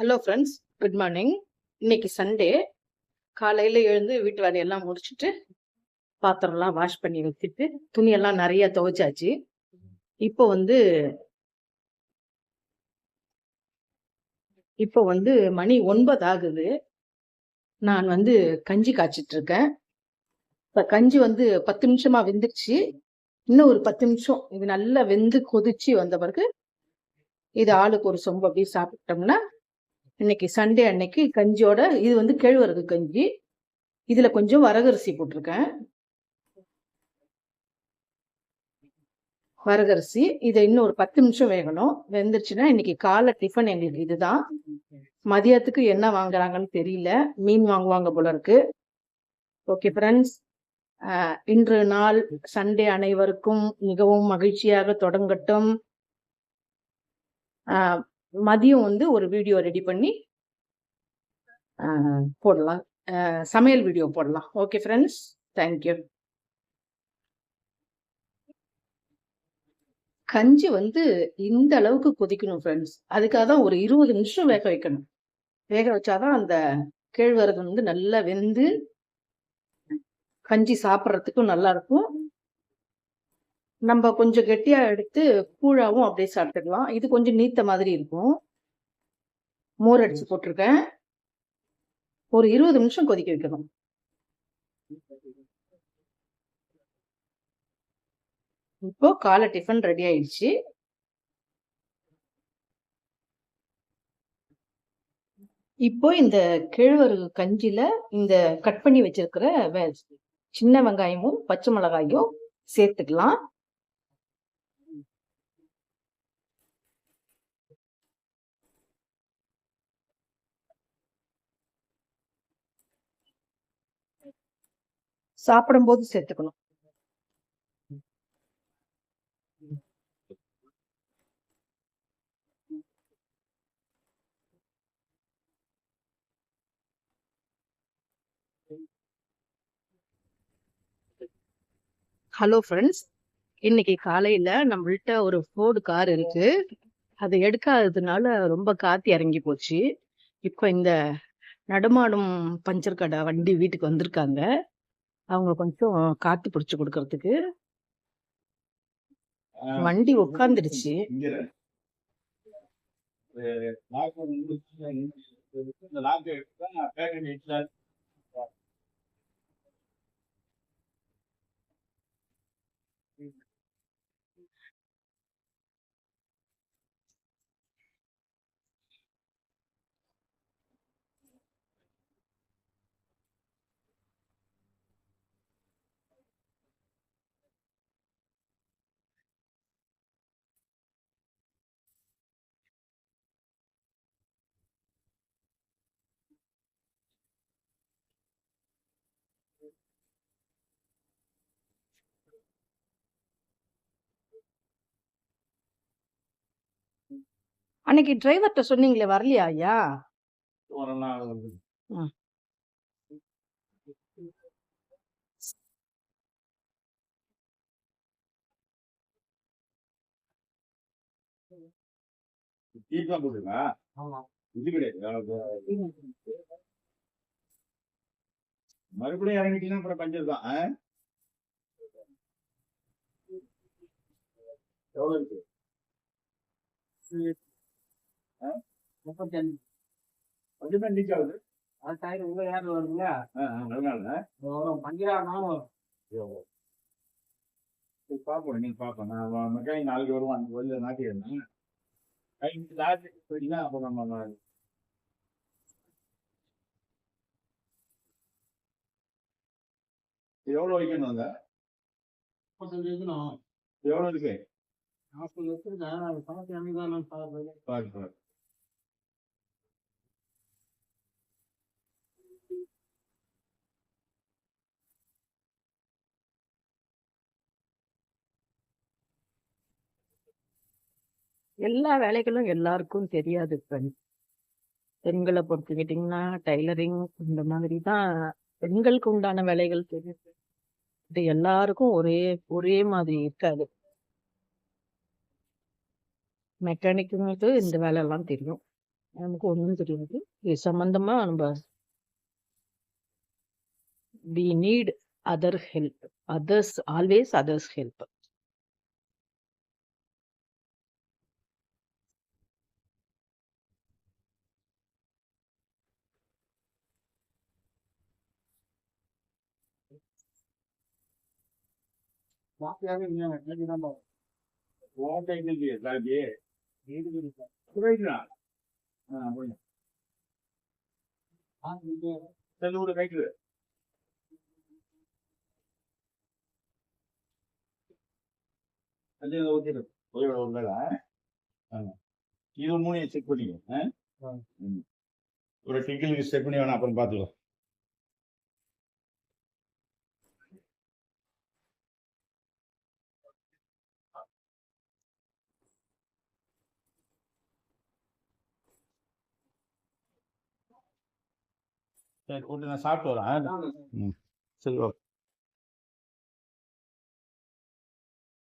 Hello friends good morning இன்னைக்கு Sunday காலையில் எழுந்து வீட்டு வேலையெல்லாம் முடிச்சுட்டு பாத்திரம்லாம் வாஷ் பண்ணி வச்சுட்டு துணியெல்லாம் நிறைய துவைச்சாச்சு. இப்போ வந்து இப்போ வந்து மணி ஒன்பது ஆகுது. நான் வந்து கஞ்சி காய்ச்சிட்டு இருக்கேன் இப்போ கஞ்சி வந்து பத்து நிமிஷமா வெந்துருச்சு. இன்னும் ஒரு பத்து நிமிஷம். இது நல்லா வெந்து கொதிச்சு வந்த பிறகு இது ஆளுக்கு ஒரு சொம்பு அப்படியே சாப்பிட்டோம்னா இன்னைக்கு சண்டே அன்னைக்கு கஞ்சியோட இது வந்து கேழ்வரகு கஞ்சி. இதில் கொஞ்சம் வரகரிசி போட்டிருக்கேன். வரகரிசி இதை இன்னும் ஒரு பத்து நிமிஷம் வேகணும். வெந்துருச்சுன்னா இன்னைக்கு காலை டிஃபன் எங்களுக்கு இதுதான். மதியத்துக்கு என்ன வாங்குறாங்கன்னு தெரியல. மீன் வாங்குவாங்க போல இருக்கு. ஓகே ஃப்ரெண்ட்ஸ் இன்று நாள் சண்டே அனைவருக்கும் மிகவும் மகிழ்ச்சியாக தொடங்கட்டும். மதியம் வந்து ஒரு வீடியோ ரெடி பண்ணி போடலாம். சமையல் வீடியோ போடலாம். ஓகே ஃப்ரெண்ட்ஸ் தேங்க்யூ கஞ்சி வந்து இந்த அளவுக்கு கொதிக்கணும் ஃப்ரெண்ட்ஸ் அதுக்காக தான் ஒரு இருபது நிமிஷம் வேக வைக்கணும். வேக வச்சாதான் அந்த கேழ்வரகு வந்து நல்லா வெந்து கஞ்சி சாப்பிட்றதுக்கும் நல்லா இருக்கும். நம்ம கொஞ்சம் கெட்டியாக எடுத்து கூழாவும் அப்படியே சாப்பிட்டுக்கலாம். இது கொஞ்சம் நீத்த மாதிரி இருக்கும். மோர் அடிச்சு போட்டிருக்கேன். ஒரு இருபது நிமிஷம் கொதிக்க வைக்கணும். இப்போ காலை டிஃபன் ரெடி ஆயிடுச்சு. இப்போ இந்த கேழ்வரகு கஞ்சில இந்த கட் பண்ணி வச்சிருக்கிற சின்ன வெங்காயமும் பச்சை மிளகாயும் சேர்த்துக்கலாம். சாப்பிடும்போது சேர்த்துக்கணும். Hello friends. இன்னைக்கு காலையில நம்மள்ட்ட ஒரு ஃபோர்டு கார் இருக்கு. அது எடுக்காததுனால ரொம்ப காத்தி இறங்கி போச்சு. இப்போ இந்த நடமாடும் பஞ்சர் கடை வண்டி வீட்டுக்கு வந்திருக்காங்க. அவங்க கொஞ்சம் காத்து பிடிச்சு கொடுக்கறதுக்கு வண்டி உட்காந்துடுச்சு அன்னைக்கு டிரைவர்கிட்ட சொன்னீங்களே வரலையா ஐயா. மறுபடியும் இறங்கிட்டீங்கன்னா அப்புறம் பஞ்சர் தான்? எவ்வளவு இருக்கு? கொஞ்சம் தான் லீக் ஆகுது ஆ, ஆ, அதனால. சரி, பார்ப்போம் நீங்க பார்ப்போம் நான் மெக்கானிக் நாளைக்கு வருவான் வெளில நாட்டிடுறேன் இன்னைக்கு லாஸ்ட் போயிட்டீங்கன்னா அப்போ நம்ம இது எவ்வளவு வைக்கணும் அங்க? எவ்வளவு இருக்கு? பாரு பாரு எல்லா வேலைகளும் எல்லாருக்கும் தெரியாது ஃப்ரெண்ட்ஸ் பெண்களை பொறுத்துக்கிட்டிங்கன்னா டைலரிங் இந்த மாதிரி தான் பெண்களுக்கு உண்டான வேலைகள் தெரியும் இது எல்லாருக்கும் ஒரே ஒரே மாதிரி இருக்காது. மெக்கானிக்குங்களுக்கு இந்த வேலையெல்லாம் தெரியும். நமக்கு ஒன்றும் தெரியாது. இது சம்மந்தமாக நம்ம we need other help others always others help வாக்கையாக நம்ம வாக்கை இல்லையே இங்கே. செல்லூர் கைட்டு இது மூணு செக் பண்ணிக்கோ. ஒரு டிங்கிளுக்கு செக் பண்ணி வேணா அப்புறம் பார்த்துக்கோ சரி ஓகே நான் சாப்பிட்டு வரேன். சரி ஓகே.